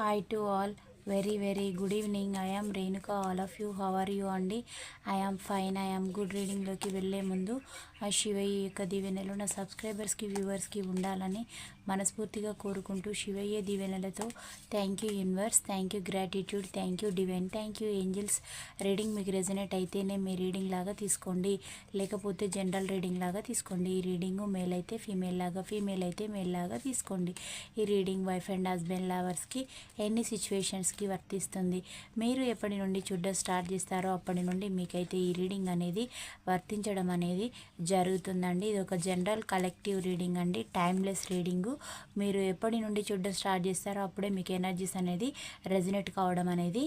Hi to all very very good evening I Renuka Renuka all of you how are you అండి I fine I good రీడింగ్లోకి వెళ్ళే ముందు. ఆ శివయ్య యొక్క దీవెనలు నా సబ్స్క్రైబర్స్కి వ్యూవర్స్కి ఉండాలని మనస్ఫూర్తిగా కోరుకుంటూ శివయ్య దీవెనలతో thank you universe thank you gratitude thank you divine thank you angels. Reading మీకు రెజనేట్ అయితేనే మీ రీడింగ్ లాగా తీసుకోండి. లేకపోతే జనరల్ రీడింగ్ లాగా తీసుకోండి. ఈ రీడింగ్ మేల్ అయితే ఫీమేల్ లాగా ఫీమేల్ అయితే మేల్ లాగా తీసుకోండి. ఈ రీడింగ్ వైఫ్ అండ్ హస్బెండ్ లవర్స్కి ఎన్ని సిచ్యువేషన్స్కి వర్తిస్తుంది? మీరు ఎప్పటి నుండి చూడడం స్టార్ట్ చేస్తారో అప్పటి నుండి మీకైతే ఈ రీడింగ్ అనేది వర్తించడం అనేది జరుగుతుందండి. ఇది ఒక జనరల్ కలెక్టివ్ రీడింగ్ అండి. Timeless reading. మీరు ఎప్పటి నుండి చూడడం స్టార్ట్ చేస్తారో అప్పుడే మీకు ఎనర్జీస్ అనేది రెజినేట్ కావడం అనేది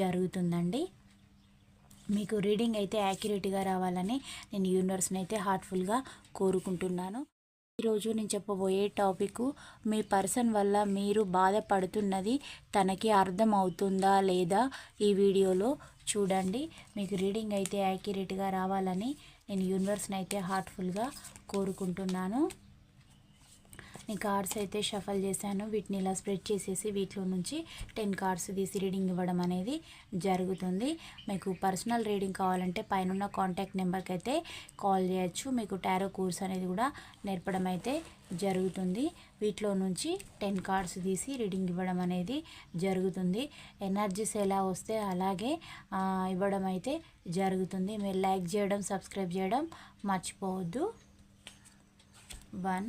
జరుగుతుందండి. మీకు రీడింగ్ అయితే యాక్యురేట్గా రావాలని నేను యూనివర్స్ని అయితే హార్ట్ఫుల్గా కోరుకుంటున్నాను. ఈరోజు నేను చెప్పబోయే టాపిక్ మీ పర్సన్ వల్ల మీరు బాధపడుతున్నది తనకి అర్థం అవుతుందా లేదా ఈ వీడియోలో చూడండి. మీకు రీడింగ్ అయితే యాక్యురేట్గా రావాలని నేను యూనివర్స్ని అయితే హార్ట్ఫుల్గా కోరుకుంటున్నాను. నేను కార్డ్స్ అయితే షఫల్ చేశాను. వీటిని ఇలా స్ప్రెడ్ చేసేసి వీటిలో నుంచి టెన్ కార్డ్స్ తీసి రీడింగ్ ఇవ్వడం అనేది జరుగుతుంది. మీకు పర్సనల్ రీడింగ్ కావాలంటే పైన కాంటాక్ట్ నెంబర్కి అయితే కాల్ చేయొచ్చు. మీకు టారో కోర్స్ అనేది కూడా నేర్పడం అయితే జరుగుతుంది. వీటిలో నుంచి టెన్ కార్డ్స్ తీసి రీడింగ్ ఇవ్వడం అనేది జరుగుతుంది. ఎనర్జీస్ ఎలా వస్తే అలాగే ఇవ్వడం అయితే జరుగుతుంది. మీరు లైక్ చేయడం సబ్స్క్రైబ్ చేయడం మర్చిపోవద్దు. One.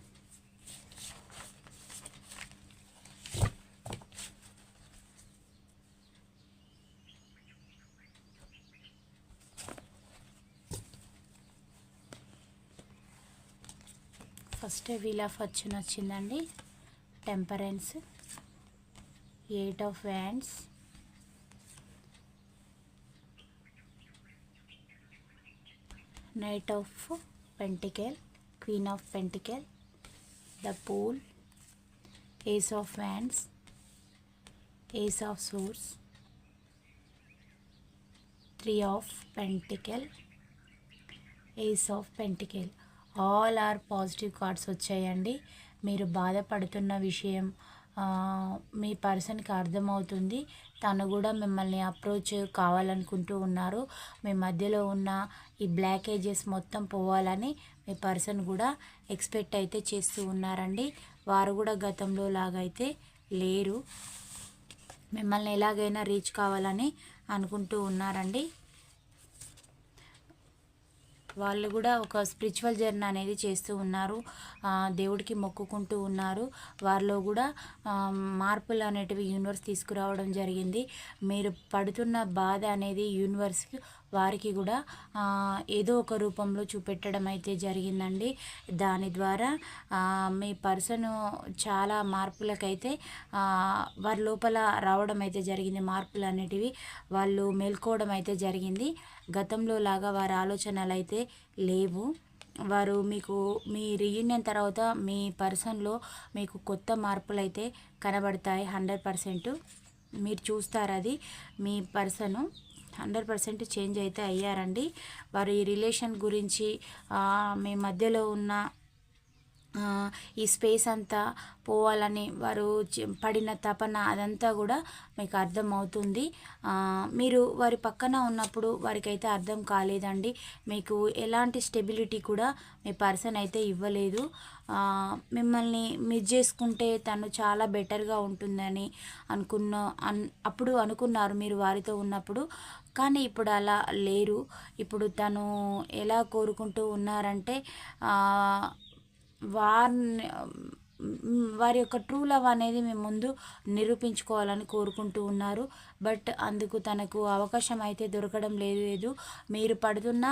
First wheel of fortune వచ్చిందండి temperance eight of wands. Knight of pentacle queen of pentacle the fool ace of wands ace of swords three of pentacle ace of pentacle. All are positive cards వచ్చాయండి. మీరు బాధపడుతున్న విషయం మీ పర్సన్కి అర్థమవుతుంది. తను కూడా మిమ్మల్ని అప్రోచ్ కావాలనుకుంటూ ఉన్నారు. మీ మధ్యలో ఉన్న ఈ బ్లాకేజెస్ మొత్తం పోవాలని మీ పర్సన్ కూడా ఎక్స్పెక్ట్ అయితే చేస్తూ ఉన్నారండి. వారు కూడా గతంలో లాగైతే లేరు. మిమ్మల్ని ఎలాగైనా రీచ్ కావాలని అనుకుంటూ ఉన్నారండి. వాళ్ళు కూడా ఒక స్పిరిచువల్ జర్నీ అనేది చేస్తూ ఉన్నారు. దేవుడికి మొక్కుకుంటూ ఉన్నారు. వారిలో కూడా మార్పులు అనేటివి యూనివర్స్ తీసుకురావడం జరిగింది. మీరు పడుతున్న బాధ అనేది యూనివర్స్కి వారికి కూడా ఏదో ఒక రూపంలో చూపెట్టడం అయితే జరిగిందండి. దాని ద్వారా మీ పర్సన్ చాలా మార్పులకైతే వారి లోపల రావడం అయితే జరిగింది. మార్పులు అనేటివి వాళ్ళు మేల్కోవడం అయితే జరిగింది. గతంలో లాగా వారి ఆలోచనలు అయితే లేవు. వారు మీకు మీ రీయూనియన్ తర్వాత మీ పర్సన్లో మీకు కొత్త మార్పులు అయితే కనబడతాయి. Hundred percent. మీరు చూస్తారు అది మీ పర్సను. హండ్రెడ్ పర్సెంట్ చేంజ్ అయితే అయ్యారండి. వారు ఈ రిలేషన్ గురించి మీ మధ్యలో ఉన్న ఈ స్పేస్ అంతా పోవాలని వారు పడిన తపన అదంతా కూడా మీకు అర్థం అవుతుంది మీరు వారి పక్కన ఉన్నప్పుడు వారికి అయితే అర్థం కాలేదండి. మీకు ఎలాంటి స్టెబిలిటీ కూడా మీ పర్సన్ అయితే ఇవ్వలేదు. మిమ్మల్ని మిస్ చేసుకుంటే తను చాలా బెటర్గా ఉంటుందని అనుకున్న అన్ అప్పుడు అనుకున్నారు మీరు వారితో ఉన్నప్పుడు. కానీ ఇప్పుడు అలా లేరు. ఇప్పుడు తను ఎలా కోరుకుంటూ ఉన్నారంటే వారిని వారి యొక్క ట్రూ లవ్ అనేది మేము ముందు నిరూపించుకోవాలని కోరుకుంటూ ఉన్నారు. బట్ అందుకు తనకు అవకాశం అయితే దొరకడం లేదు లేదు మీరు పడుతున్న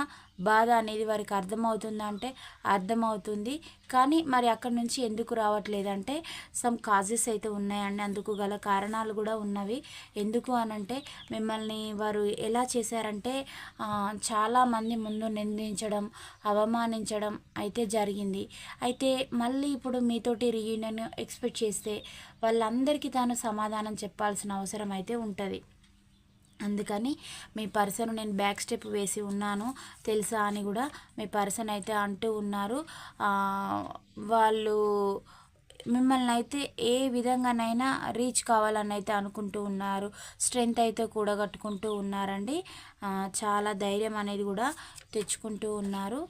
బాధ అనేది వారికి అర్థమవుతుందంటే అర్థమవుతుంది. కానీ మరి అక్కడ నుంచి ఎందుకు రావట్లేదంటే సమ్ కాజెస్ అయితే ఉన్నాయండి. అందుకు గల కారణాలు కూడా ఉన్నవి. ఎందుకు అనంటే మిమ్మల్ని వారు ఎలా చేశారంటే చాలామంది ముందు నిందించడం అవమానించడం అయితే జరిగింది. అయితే మళ్ళీ ఇప్పుడు మీతోటి రీయూనియన్ ఎక్స్పెక్ట్ చేస్తే వాళ్ళందరికీ తాను సమాధానం చెప్పాల్సిన అవసరం అయితే ఉంటుంది. అందుకని మీ పర్సన్ నేను బ్యాక్ స్టెప్ వేసి ఉన్నాను తెలుసా అని కూడా మీ పర్సన్ అయితే అంటూ ఉన్నారు. వాళ్ళు మిమ్మల్ని అయితే ఏ విధంగానైనా రీచ్ కావాలని అయితే అనుకుంటూ ఉన్నారు. స్ట్రెంగ్త్ అయితే కూడగట్టుకుంటూ ఉన్నారండి. చాలా ధైర్యం అనేది కూడా తెచ్చుకుంటూ ఉన్నారు.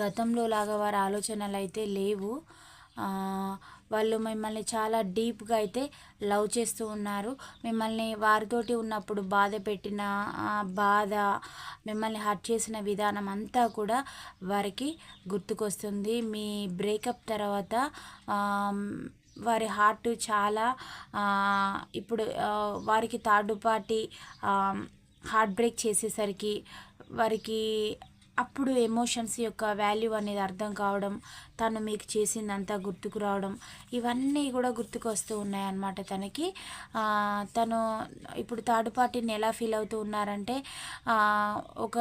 గతంలో లాగా వారి ఆలోచనలు అయితే లేవు. వాళ్ళు మిమ్మల్ని చాలా డీప్గా అయితే లవ్ చేస్తూ ఉన్నారు. మిమ్మల్ని వారితోటి ఉన్నప్పుడు బాధ పెట్టిన బాధ మిమ్మల్ని హర్ట్ చేసిన విధానం అంతా కూడా వారికి గుర్తుకొస్తుంది. మీ బ్రేకప్ తర్వాత వారి హార్ట్ చాలా ఇప్పుడు వారికి థర్డ్ పార్టీ హార్ట్ బ్రేక్ చేసేసరికి వారికి అప్పుడు ఎమోషన్స్ యొక్క వాల్యూ అనేది అర్థం కావడం తను మీకు చేసిందంతా గుర్తుకు రావడం ఇవన్నీ కూడా గుర్తుకు వస్తూ ఉన్నాయన్నమాట తనకి. తను ఇప్పుడు థర్డ్ పార్టీని ఎలా ఫీల్ అవుతూ ఉన్నారంటే ఒక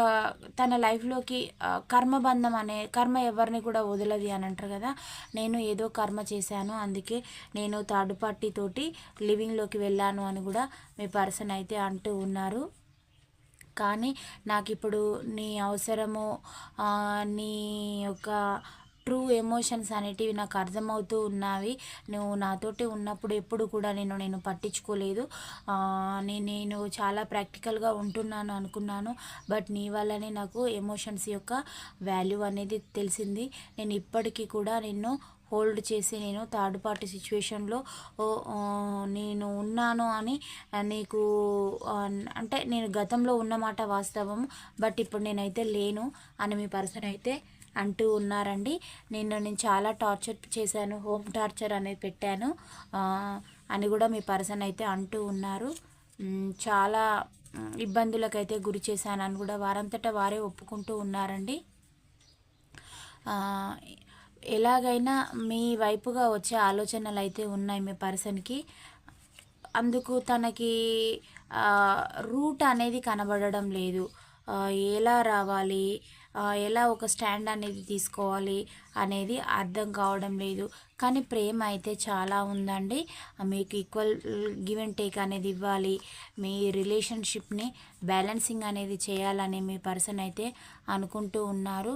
తన లైఫ్లోకి కర్మబంధం అనే కర్మ ఎవరిని కూడా వదలది అని అంటారు కదా. నేను ఏదో కర్మ చేశాను అందుకే నేను థర్డ్ పార్టీ తోటి లివింగ్లోకి వెళ్ళాను అని కూడా మీ పర్సన్ అయితే అంటూ ఉన్నారు. కానీ నాకు ఇప్పుడు నీ అవసరము నీ యొక్క ట్రూ ఎమోషన్స్ అనేటివి నాకు అర్థమవుతూ ఉన్నవి. నువ్వు నాతోటి ఉన్నప్పుడు ఎప్పుడు కూడా నేను నేను పట్టించుకోలేదు. నేను నేను చాలా ప్రాక్టికల్గా ఉంటున్నాను అనుకున్నాను. బట్ నీ వల్లనే నాకు ఎమోషన్స్ యొక్క వాల్యూ అనేది తెలిసింది. నేను ఇప్పటికీ కూడా నిన్ను హోల్డ్ చేసి నేను థర్డ్ పార్టీ సిచ్యువేషన్లో నేను ఉన్నాను అని నీకు అంటే నేను గతంలో ఉన్నమాట వాస్తవం బట్ ఇప్పుడు నేనైతే లేను అని మీ పర్సన్ అయితే అంటూ ఉన్నారండి. నేను నేను చాలా టార్చర్ చేశాను హోమ్ టార్చర్ అనేది పెట్టాను అని కూడా మీ పర్సన్ అయితే అంటూ ఉన్నారు. చాలా ఇబ్బందులకైతే గురి చేశాను అని కూడా వారంతటా వారే ఒప్పుకుంటూ ఉన్నారండి. ఎలాగైనా మీ వైపుగా వచ్చే ఆలోచనలు అయితే ఉన్నాయి మీ పర్సన్కి. అందుకు తనకి రూట్ అనేది కనబడడం లేదు. ఎలా రావాలి? ఎలా ఒక స్టాండ్ అనేది తీసుకోవాలి? అనేది అర్థం కావడం లేదు. కానీ ప్రేమ అయితే చాలా ఉందండి. మీకు ఈక్వల్ గివ్ అండ్ టేక్ అనేది ఇవ్వాలి. మీ రిలేషన్షిప్ని బ్యాలెన్సింగ్ అనేది చేయాలని మీ పర్సన్ అయితే అనుకుంటూ ఉన్నారు.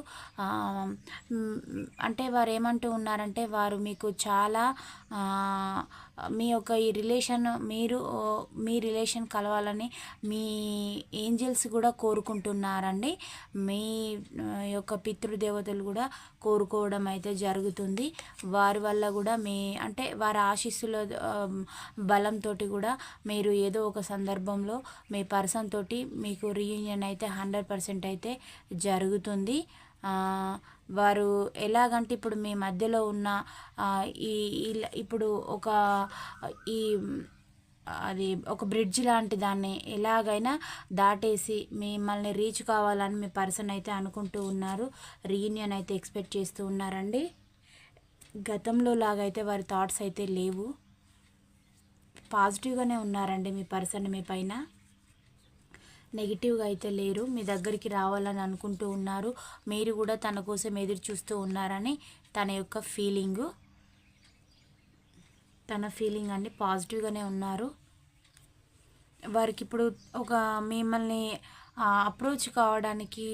అంటే వారు ఏమంటూ ఉన్నారంటే వారు మీకు చాలా మీ యొక్క ఈ రిలేషన్ మీరు మీ రిలేషన్ కలవాలని మీ ఏంజల్స్ కూడా కోరుకుంటున్నారండి. మీ యొక్క పితృదేవతలు కూడా కోరుకోవడం అయితే జరుగుతుంది. వారి వల్ల కూడా మీ అంటే వారి ఆశీస్సుల బలంతో కూడా మీరు ఏదో ఒక సందర్భంలో మీ పర్సన్ తోటి మీకు రీయూనియన్ అయితే హండ్రెడ్ పర్సెంట్ అయితే జరుగుతుంది. వారు ఎలాగంటే ఇప్పుడు మీ మధ్యలో ఉన్న ఈ ఈ- ఇప్పుడు ఒక ఈ అది ఒక బ్రిడ్జ్ లాంటి దాన్ని ఎలాగైనా దాటేసి మిమ్మల్ని రీచ్ కావాలని మీ పర్సన్ అయితే అనుకుంటూ ఉన్నారు. రీయూనియన్ అయితే ఎక్స్పెక్ట్ చేస్తూ ఉన్నారండి. గతంలో లాగైతే వారి థాట్స్ అయితే లేవు. పాజిటివ్గానే ఉన్నారండి మీ పర్సన్ మీ పైన. నెగిటివ్గా అయితే లేరు. మీ దగ్గరికి రావాలని అనుకుంటూ ఉన్నారు. మీరు కూడా తన కోసం ఎదురు చూస్తూ ఉన్నారని తన యొక్క ఫీలింగు తన ఫీలింగ్ అండి పాజిటివ్గానే ఉన్నారు. వారికి ఇప్పుడు ఒక మిమ్మల్ని అప్రోచ్ కావడానికి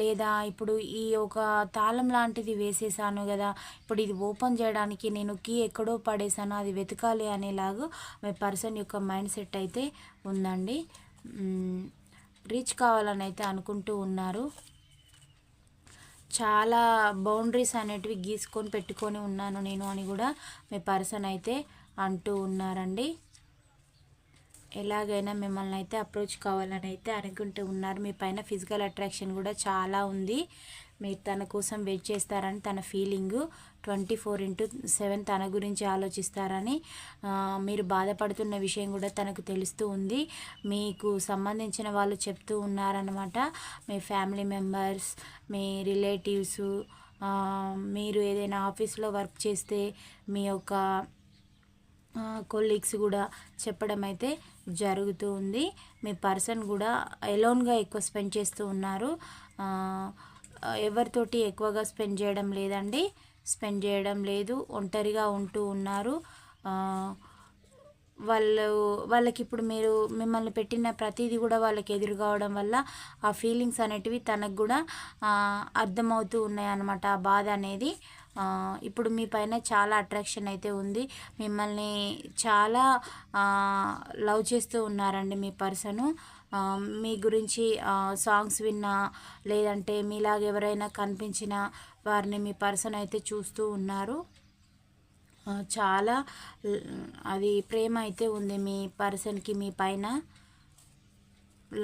లేదా ఇప్పుడు ఈ ఒక తాళం లాంటిది వేసేసాను కదా ఇప్పుడు ఇది ఓపెన్ చేయడానికి నేను కీ ఎక్కడో పడేసాను అది వెతకాలి అనేలాగా మీ పర్సన్ యొక్క మైండ్ సెట్ అయితే ఉందండి. రీచ్ కావాలని అయితే అనుకుంటూ ఉన్నారు. చాలా బౌండరీస్ అనేటివి గీసుకొని పెట్టుకొని ఉన్నాను నేను అని కూడా మీ పర్సన్ అయితే అంటూ ఉన్నారండి. ఎలాగైనా మిమ్మల్ని అయితే అప్రోచ్ కావాలని అయితే అనుకుంటూ ఉన్నారు. మీ పైన ఫిజికల్ అట్రాక్షన్ కూడా చాలా ఉంది. మీరు తన కోసం వెయిట్ చేస్తారని తన feeling twenty four into seven తన గురించి ఆలోచిస్తారని మీరు బాధపడుతున్న విషయం కూడా తనకు తెలుస్తూ ఉంది. మీకు సంబంధించిన వాళ్ళు చెప్తూ ఉన్నారనమాట మీ ఫ్యామిలీ మెంబర్స్ మీ రిలేటివ్స్ మీరు ఏదైనా ఆఫీస్లో వర్క్ చేస్తే మీ యొక్క కొలీగ్స్ కూడా చెప్పడం అయితే జరుగుతూ ఉంది. మీ పర్సన్ కూడా ఎలోన్గా ఎక్కువ స్పెండ్ చేస్తూ ఉన్నారు. ఎవరితోటి ఎక్కువగా స్పెండ్ చేయడం లేదండి. స్పెండ్ చేయడం లేదు. ఒంటరిగా ఉంటూ ఉన్నారు. వాళ్ళు వాళ్ళకి ఇప్పుడు మీరు మిమ్మల్ని పెట్టిన ప్రతిదీ కూడా వాళ్ళకి ఎదురు కావడం వల్ల ఆ ఫీలింగ్స్ అనేటివి తనకు కూడా అర్థమవుతూ ఉన్నాయన్నమాట. ఆ బాధ అనేది ఇప్పుడు మీ పైన చాలా అట్రాక్షన్ అయితే ఉంది. మిమ్మల్ని చాలా లవ్ చేస్తూ ఉన్నారండి మీ పర్సను. మీ గురించి సాంగ్స్ విన్నా లేదంటే మీలాగా ఎవరైనా కనిపించినా వారిని మీ పర్సన్ అయితే చూస్తూ ఉన్నారు. చాలా అది ప్రేమ అయితే ఉంది మీ పర్సన్కి మీ పైన.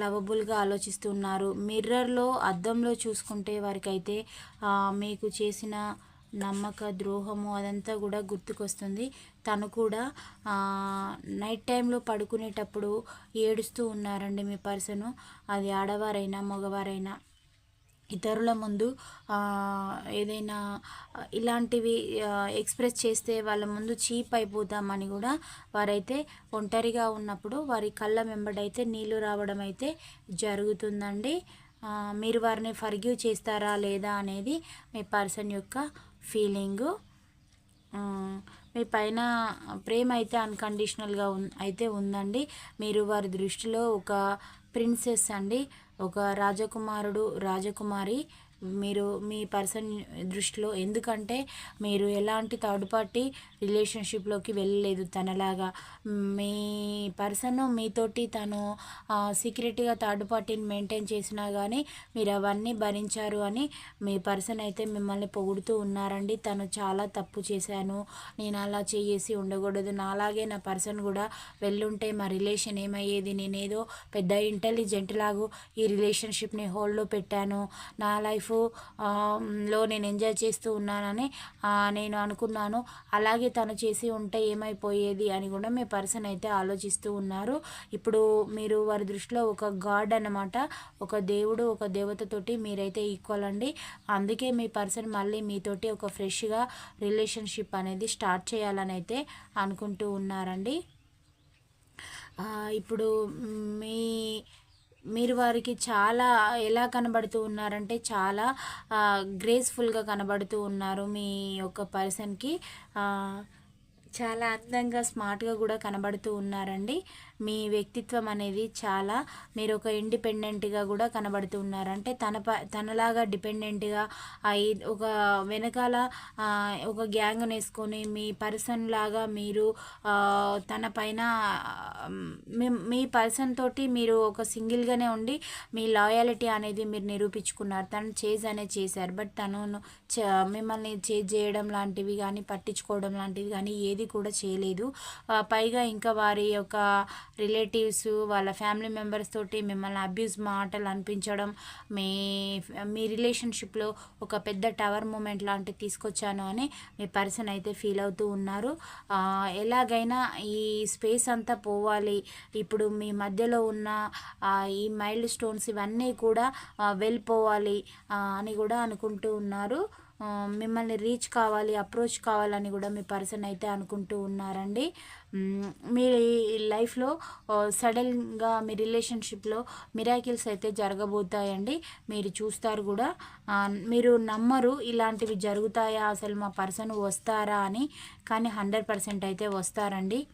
లవబుల్గా ఆలోచిస్తున్నారు మిర్రర్లో అద్దంలో చూసుకుంటే వారికైతే మీకు చేసిన నమ్మక ద్రోహము అదంతా కూడా గుర్తుకొస్తుంది. తను కూడా నైట్ టైంలో పడుకునేటప్పుడు ఏడుస్తూ ఉన్నారండి మీ పర్సను. అది ఆడవారైనా మగవారైనా. ఇతరుల ముందు ఏదైనా ఇలాంటివి ఎక్స్ప్రెస్ చేస్తే వాళ్ళ ముందు చీప్ అయిపోతామని కూడా వారైతే ఒంటరిగా ఉన్నప్పుడు వారి కళ్ళ మెంబడైతే నీళ్ళు రావడం అయితే జరుగుతుందండి. మీరు వారిని ఫర్గ్యూ చేస్తారా లేదా అనేది మీ పర్సన్ యొక్క ఫీలింగు. మీ పైన ప్రేమ అయితే అన్కండిషనల్గా ఉన్ అయితే ఉందండి. మీరు వారి దృష్టిలో ఒక ప్రిన్సెస్ అండి. ఒక రాజకుమారుడు రాజకుమారి మీరు మీ పర్సన్ దృష్టిలో ఎందుకంటే మీరు ఎలాంటి థర్డ్ పార్టీ రిలేషన్షిప్లోకి వెళ్ళలేదు తనలాగా. మీ పర్సన్ మీతోటి తను సీక్రెట్గా థర్డ్ పార్టీని మెయింటైన్ చేసినా కానీ మీరు అవన్నీ భరించారు అని మీ పర్సన్ అయితే మిమ్మల్ని పొగుడుతూ ఉన్నారండి. తను చాలా తప్పు చేశాను. నేను అలా చేసి ఉండకూడదు. నాలాగే నా పర్సన్ కూడా వెళ్ళుంటే మా రిలేషన్ ఏమయ్యేది? నేనేదో పెద్ద ఇంటెలిజెంట్ లాగు ఈ రిలేషన్షిప్ని హోల్డ్లో పెట్టాను. నా లైఫ్ లో నేను ఎంజాయ్ చేస్తూ ఉన్నానని నేను అనుకున్నాను. అలాగే తను చేసి ఉంటే ఏమైపోయేది అని కూడా మీ పర్సన్ అయితే ఆలోచిస్తూ ఉన్నారు. ఇప్పుడు మీరు వారి దృష్టిలో ఒక గాడ్ అన్నమాట ఒక దేవుడు ఒక దేవతతోటి మీరైతే ఈక్వల్ అండి. అందుకే మీ పర్సన్ మళ్ళీ మీతోటి ఒక ఫ్రెష్గా రిలేషన్షిప్ అనేది స్టార్ట్ చేయాలని అయితే అనుకుంటూ ఉన్నారండి. ఇప్పుడు మీ మీరు వారికి చాలా ఎలా కనబడుతూ ఉన్నారంటే చాలా గ్రేస్ఫుల్గా కనబడుతూ ఉన్నారు మీ యొక్క పర్సన్కి చాలా అందంగా స్మార్ట్గా కూడా కనబడుతూ ఉన్నారండి. మీ వ్యక్తిత్వం అనేది చాలా మీరు ఒక ఇండిపెండెంట్గా కూడా కనబడుతూ ఉన్నారు. అంటే తన ప తనలాగా డిపెండెంట్గా ఒక వెనకాల ఒక గ్యాంగ్ వేసుకొని మీ పర్సన్ లాగా మీరు తన పైన మీ- పర్సన్ తోటి మీరు ఒక సింగిల్గానే ఉండి మీ లాయాలిటీ అనేది మీరు నిరూపించుకున్నారు. తను చేజ్ అనేది చేశారు. బట్ తను మిమ్మల్ని చేజ్ చేయడం లాంటివి కానీ పట్టించుకోవడం లాంటివి కానీ ఏది కూడా చేయలేదు. పైగా ఇంకా వారి యొక్క రిలేటివ్స్ వాళ్ళ ఫ్యామిలీ మెంబర్స్ తోటి మిమ్మల్ని అబ్యూస్ మాటలు అనిపించడం మీ మీ రిలేషన్షిప్లో ఒక పెద్ద టవర్ మూమెంట్ లాంటివి తీసుకొచ్చాను అని మీ పర్సన్ అయితే ఫీల్ అవుతూ ఉన్నారు. ఎలాగైనా ఈ స్పేస్ అంతా పోవాలి. ఇప్పుడు మీ మధ్యలో ఉన్న ఈ మైల్డ్ స్టోన్స్ ఇవన్నీ కూడా వెళ్ళిపోవాలి అని కూడా అనుకుంటూ ఉన్నారు. మిమ్మల్ని రీచ్ కావాలి అప్రోచ్ కావాలని కూడా మీ పర్సన్ అయితే అనుకుంటూ ఉన్నారండి. మీ లైఫ్లో సడన్గా మీ రిలేషన్షిప్లో మిరాకిల్స్ అయితే జరగబోతాయండి. మీరు చూస్తారు కూడా. మీరు నమ్మరు ఇలాంటివి జరుగుతాయా? అసలు మా పర్సన్ వస్తారా అని. కానీ హండ్రెడ్ పర్సెంట్ అయితే వస్తారండి.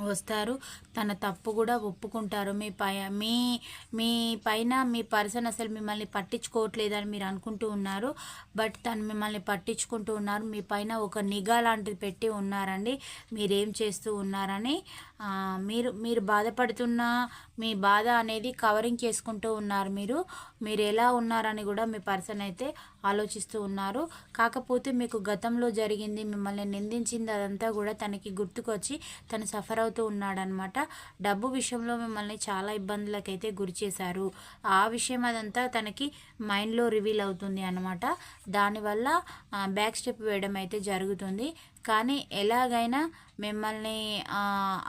వస్తారు. తన తప్పు కూడా ఒప్పుకుంటారు. మీ పై మీ మీ పైన మీ పర్సన్ అసలు మిమ్మల్ని పట్టించుకోవట్లేదని మీరు అనుకుంటూ ఉన్నారు. బట్ తను మిమ్మల్ని పట్టించుకుంటూ ఉన్నారు. మీ పైన ఒక నిఘా లాంటిది పెట్టి ఉన్నారండి. మీరేం చేస్తూ ఉన్నారని మీరు మీరు బాధపడుతున్న మీ బాధ అనేది కవరింగ్ చేసుకుంటూ ఉన్నారు మీరు. మీరు ఎలా ఉన్నారని కూడా మీ పర్సన్ అయితే ఆలోచిస్తూ ఉన్నారు. కాకపోతే మీకు గతంలో జరిగింది మిమ్మల్ని నిందించింది అదంతా కూడా తనకి గుర్తుకొచ్చి తను సఫర్ అవుతూ ఉన్నాడనమాట డబ్బు విషయంలో మిమ్మల్ని చాలా ఇబ్బందులకైతే గురి చేశారు. ఆ విషయం అదంతా తనకి మైండ్లో రివీల్ అవుతుంది అనమాట దానివల్ల బ్యాక్ స్టెప్ వేయడం అయితే జరుగుతుంది. కానీ ఎలాగైనా మిమ్మల్ని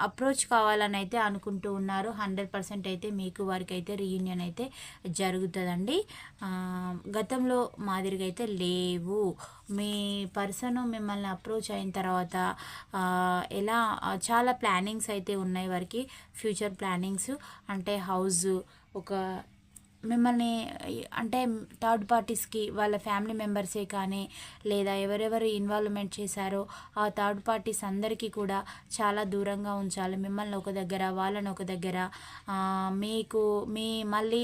అప్రోచ్ కావాలని అయితే అనుకుంటూ ఉన్నారు. హండ్రెడ్ పర్సెంట్ అయితే మీకు వారికి అయితే రీయూనియన్ అయితే జరుగుతుందండి. గతంలో మాదిరిగా అయితే లేవు. మీ పర్సన్ మిమ్మల్ని అప్రోచ్ అయిన తర్వాత ఎలా చాలా ప్లానింగ్స్ అయితే ఉన్నాయి వారికి. ఫ్యూచర్ ప్లానింగ్స్ అంటే హౌస్ ఒక మిమ్మల్ని అంటే థర్డ్ పార్టీస్కి వాళ్ళ ఫ్యామిలీ మెంబర్సే కానీ లేదా ఎవరెవరు ఇన్వాల్వ్మెంట్ చేశారో ఆ థర్డ్ పార్టీస్ అందరికీ కూడా చాలా దూరంగా ఉంచాలి. మిమ్మల్ని ఒక దగ్గర వాళ్ళని ఒక దగ్గర. మీకు మీ మళ్ళీ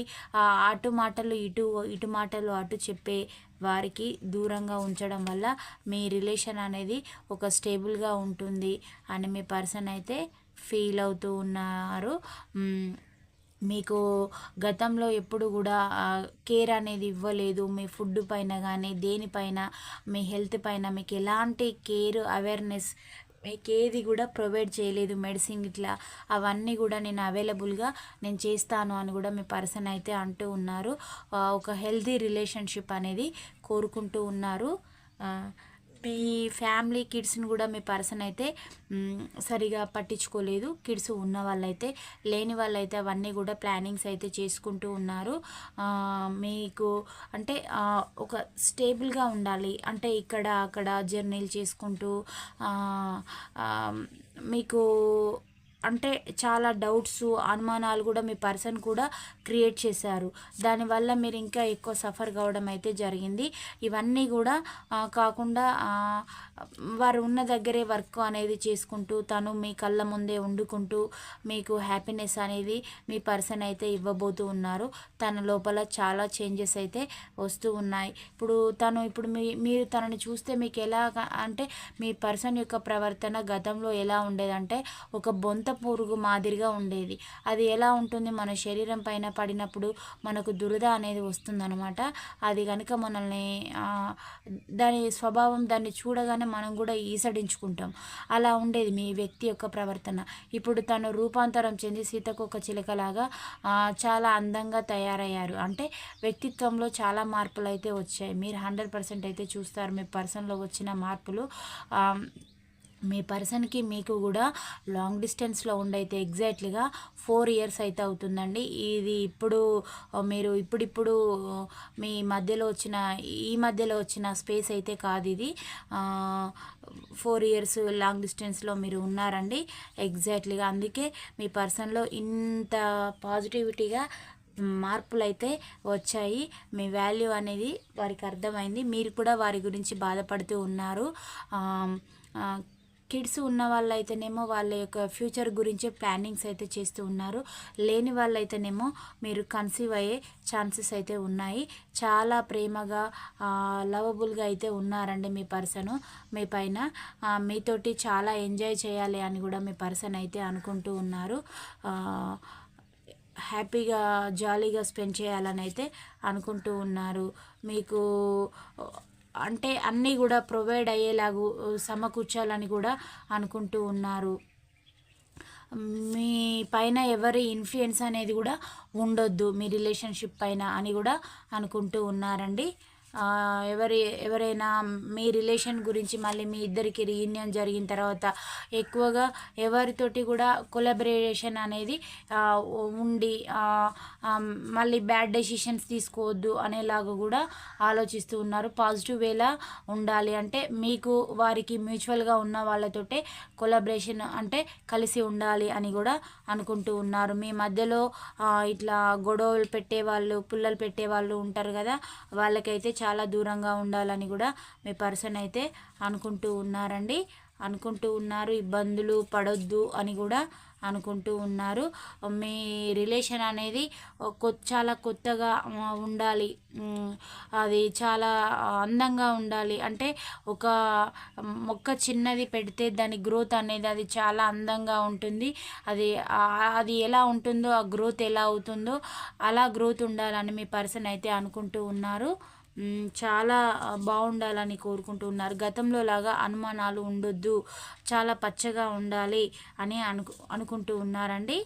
అటు మాటలు ఇటు ఇటు మాటలు అటు చెప్పే వారికి దూరంగా ఉంచడం వల్ల మీ రిలేషన్ అనేది ఒక స్టేబుల్గా ఉంటుంది అని మీ పర్సన్ అయితే ఫీల్ అవుతూ ఉన్నారు. మీకు గతంలో ఎప్పుడు కూడా కేర్ అనేది ఇవ్వలేదు. మీ ఫుడ్ పైన కానీ దేనిపైన మీ హెల్త్ పైన మీకు ఎలాంటి కేర్ అవేర్నెస్ మీకు ఏది కూడా ప్రొవైడ్ చేయలేదు మెడిసిన్ ఇట్లా. అవన్నీ కూడా నేను అవైలబుల్గా నేను చేస్తాను అని కూడా మీ పర్సన్ అయితే అంటూ ఉన్నారు. ఒక హెల్తీ రిలేషన్షిప్ అనేది కోరుకుంటూ ఉన్నారు. మీ ఫ్యామిలీ కిడ్స్ని కూడా మీ పర్సన్ అయితే సరిగా పట్టించుకోలేదు. కిడ్స్ ఉన్న వాళ్ళైతే లేని వాళ్ళైతే అవన్నీ కూడా ప్లానింగ్స్ అయితే చేసుకుంటూ ఉన్నారు. మీకు అంటే ఒక స్టేబుల్గా ఉండాలి. అంటే ఇక్కడ అక్కడ జర్నీలు చేసుకుంటూ మీకు అంటే చాలా డౌట్స్ అనుమానాలు కూడా మీ పర్సన్ కూడా క్రియేట్ చేశారు. దానివల్ల మీరు ఇంకా ఎక్కువ సఫర్ కావడం అయితే జరిగింది. ఇవన్నీ కూడా కాకుండా వారు ఉన్న దగ్గరే వర్క్ అనేది చేసుకుంటూ తను మీ కళ్ళ ముందే వండుకుంటూ మీకు హ్యాపీనెస్ అనేది మీ పర్సన్ అయితే ఇవ్వబోతూ ఉన్నారు. తన లోపల చాలా చేంజెస్ అయితే వస్తూ ఉన్నాయి. ఇప్పుడు తను ఇప్పుడు మీ మీరు తనని చూస్తే మీకు ఎలా అంటే మీ పర్సన్ యొక్క ప్రవర్తన గతంలో ఎలా ఉండేదంటే ఒక బొంత పురుగు మాదిరిగా ఉండేది. అది ఎలా ఉంటుంది? మన శరీరం పైన పడినప్పుడు మనకు దురద అనేది వస్తుందనమాట అది కనుక మనల్ని దాని స్వభావం దాన్ని చూడగానే మనం కూడా ఈసడించుకుంటాం. అలా ఉండేది మీ వ్యక్తి యొక్క ప్రవర్తన. ఇప్పుడు తను రూపాంతరం చెంది సీతకొక చిలకలాగా చాలా అందంగా తయారయ్యారు. అంటే వ్యక్తిత్వంలో చాలా మార్పులు అయితే వచ్చాయి. మీరు హండ్రెడ్ పర్సెంట్ అయితే చూస్తారు. మీ పర్సన్లో వచ్చిన మార్పులు మీ పర్సన్కి మీకు కూడా లాంగ్ డిస్టెన్స్లో ఉండైతే ఎగ్జాక్ట్లీగా ఫోర్ ఇయర్స్ అయితే అవుతుందండి. ఇది ఇప్పుడు మీరు ఇప్పుడిప్పుడు మీ మధ్యలో వచ్చిన ఈ మధ్యలో వచ్చిన స్పేస్ అయితే కాదు ఇది. ఫోర్ ఇయర్స్ లాంగ్ డిస్టెన్స్లో మీరు ఉన్నారండి ఎగ్జాక్ట్లీగా. అందుకే మీ పర్సన్లో ఇంత పాజిటివిటీగా మార్పులు అయితే వచ్చాయి. మీ వాల్యూ అనేది వారికి అర్థమైంది. మీరు కూడా వారి గురించి బాధపడుతూ ఉన్నారు. కిడ్స్ ఉన్న వాళ్ళైతేనేమో వాళ్ళ యొక్క ఫ్యూచర్ గురించి ప్లానింగ్స్ అయితే చేస్తూ ఉన్నారు. లేని వాళ్ళైతేనేమో మీరు కన్సీవ్ అయ్యే ఛాన్సెస్ అయితే ఉన్నాయి. చాలా ప్రేమగా లవబుల్గా అయితే ఉన్నారండి మీ పర్సన్ మీ పైన. మీతోటి చాలా ఎంజాయ్ చేయాలి అని కూడా మీ పర్సన్ అయితే అనుకుంటూ ఉన్నారు. హ్యాపీగా జాలీగా స్పెండ్ చేయాలని అయితే అనుకుంటూ ఉన్నారు. మీకు అంటే అన్నీ కూడా ప్రొవైడ్ అయ్యేలాగా సమకూర్చాలని కూడా అనుకుంటూ ఉన్నారు. మీ పైన ఎవరి ఇన్ఫ్లుయెన్స్ అనేది కూడా ఉండొద్దు మీ రిలేషన్షిప్ పైన అని కూడా అనుకుంటూ ఉన్నారండి. ఎవరి ఎవరైనా మీ రిలేషన్ గురించి మళ్ళీ మీ ఇద్దరికి రీయూనియన్ జరిగిన తర్వాత ఎక్కువగా ఎవరితోటి కూడా కొలబరేషన్ అనేది ఉండి మళ్ళీ బ్యాడ్ డెసిషన్స్ తీసుకోవద్దు అనేలాగా కూడా ఆలోచిస్తూ ఉన్నారు. పాజిటివ్ వేలా ఉండాలి. అంటే మీకు వారికి మ్యూచువల్గా ఉన్న వాళ్ళతోటే కొలబరేషన్ అంటే కలిసి ఉండాలి అని కూడా అనుకుంటూ ఉన్నారు. మీ మధ్యలో ఇట్లా గొడవలు పెట్టే వాళ్ళు పుల్లలు పెట్టే వాళ్ళు ఉంటారు కదా వాళ్ళకైతే చాలా దూరంగా ఉండాలని కూడా మీ పర్సన్ అయితే అనుకుంటూ ఉన్నారండి. అనుకుంటూ ఉన్నారు ఇబ్బందులు పడొద్దు అని కూడా అనుకుంటూ ఉన్నారు. మీ రిలేషన్ అనేది చాలా కొత్తగా ఉండాలి. అది చాలా అందంగా ఉండాలి. అంటే ఒక మొక్క చిన్నది పెడితే దాని గ్రోత్ అనేది అది చాలా అందంగా ఉంటుంది. అది అది ఎలా ఉంటుందో ఆ గ్రోత్ ఎలా అవుతుందో అలా గ్రోత్ ఉండాలని మీ పర్సన్ అయితే అనుకుంటూ ఉన్నారు. చాలా బాగుండాలని కోరుకుంటున్నారు. గతంలో లాగా అనుమానాలు ఉండొద్దు చాలా పచ్చగా ఉండాలి అని అనుకు అనుకుంటూ ఉన్నారండి.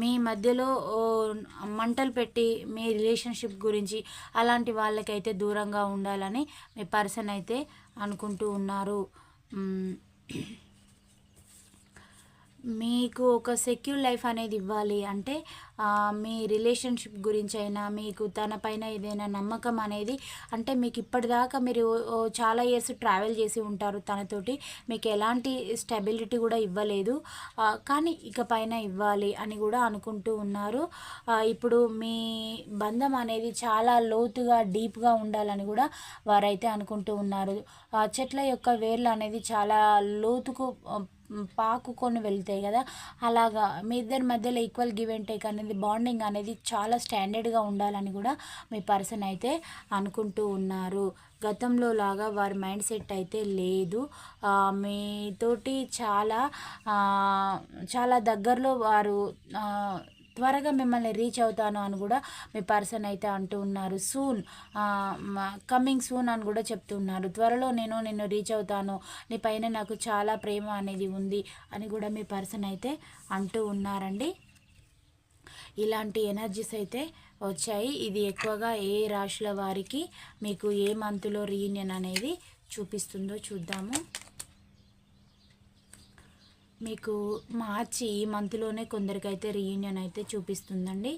మీ మధ్యలో మంటలు పెట్టి మీ రిలేషన్షిప్ గురించి అలాంటి వాళ్ళకైతే దూరంగా ఉండాలని మీ పర్సన్ అయితే అనుకుంటూ ఉన్నారు. మీకు ఒక సెక్యూర్ లైఫ్ అనేది ఇవ్వాలి అంటే మీ రిలేషన్షిప్ గురించి అయినా మీకు తనపైన ఏదైనా నమ్మకం అనేది అంటే మీకు ఇప్పటిదాకా మీరు చాలా ఇయర్స్ ట్రావెల్ చేసి ఉంటారు తనతోటి మీకు ఎలాంటి స్టెబిలిటీ కూడా ఇవ్వలేదు. కానీ ఇక పైన ఇవ్వాలి అని కూడా అనుకుంటూ ఉన్నారు. ఇప్పుడు మీ బంధం అనేది చాలా లోతుగా డీప్గా ఉండాలని కూడా వారైతే అనుకుంటూ ఉన్నారు. చెట్ల యొక్క వేర్లు అనేది చాలా లోతుకు పాకుకొని వెళ్తాయి కదా. అలాగా మీ ఇద్దరి మధ్యలో ఈక్వల్ గివ్ అండ్ టేక్ అనేది బాండింగ్ అనేది చాలా స్టాండర్డ్గా ఉండాలని కూడా మీ పర్సన్ అయితే అనుకుంటూ ఉన్నారు. గతంలో లాగా వారి మైండ్ సెట్ అయితే లేదు. మీతోటి చాలా చాలా దగ్గరలో వారు త్వరగా మిమ్మల్ని రీచ్ అవుతాను అని కూడా మీ పర్సన్ అయితే అంటూ ఉన్నారు. సూన్ కమింగ్ సూన్ అని కూడా చెప్తున్నారు త్వరలో నేను నిన్ను రీచ్ అవుతాను. నీ పైన నాకు చాలా ప్రేమ అనేది ఉంది అని కూడా మీ పర్సన్ అయితే అంటూ ఉన్నారండి. ఇలాంటి ఎనర్జీస్ అయితే వచ్చాయి. ఇది ఎక్కువగా ఏ రాశుల వారికి మీకు ఏ మంత్లో రీయూనియన్ అనేది చూపిస్తుందో చూద్దాము. మీకు మార్చి ఈ మంత్లోనే కొందరికైతే రీయూనియన్ అయితే చూపిస్తుందండి.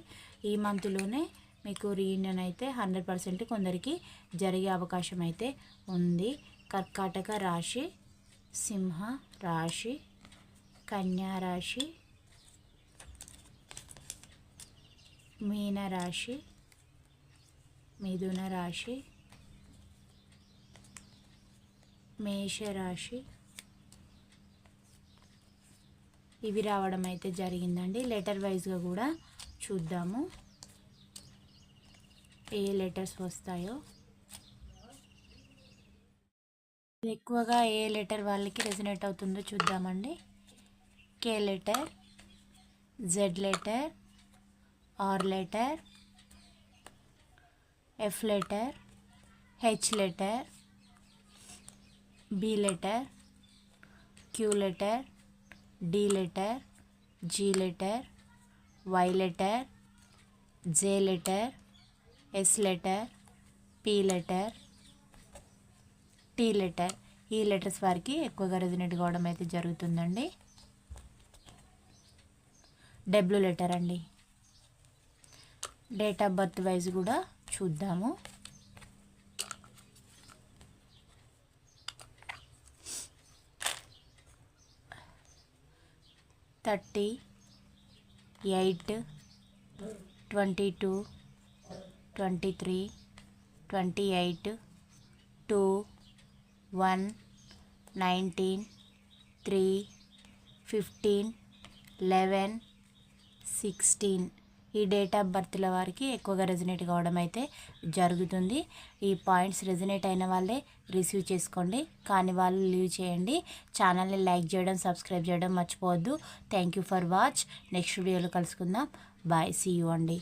ఈ మంత్లోనే మీకు రీయూనియన్ అయితే హండ్రెడ్ పర్సెంట్ కొందరికి జరిగే అవకాశం అయితే ఉంది. కర్కాటక రాశి సింహ రాశి కన్యా రాశి మీనరాశి మిథున రాశి మేషరాశి ఇవి రావడం అయితే జరిగిందండి. లెటర్ వైజ్గా కూడా చూద్దాము. ఏ లెటర్స్ వస్తాయో. ఎక్కువగా ఏ లెటర్ వాళ్ళకి రెజినేట్ అవుతుందో చూద్దామండి. K letter Z letter R letter F letter H letter B letter Q letter D letter G letter Y letter J letter S letter P letter T letter. ఈ letters వారికి ఎక్కువగా resonate కావడం అయితే జరుగుతుందండి. W letter అండి. Date of birth wise కూడా చూద్దాము. Thirty eight twenty two twenty three twenty eight two one nineteen three fifteen eleven sixteen. ఈ డేట్ ఆఫ్ బర్త్ల వారికి ఎక్కువగా రెజినేట్ కావడం అయితే జరుగుతుంది. ఈ పాయింట్స్ రెజినేట్ అయిన వాళ్ళే రిసీవ్ చేసుకోండి. కానీ వాళ్ళు లీవ్ చేయండి. ఛానల్ని లైక్ చేయడం సబ్స్క్రైబ్ చేయడం మర్చిపోవద్దు. Thank you for watch. Next వీడియోలో కలుసుకుందాం. బాయ్. సీ యూ అండి.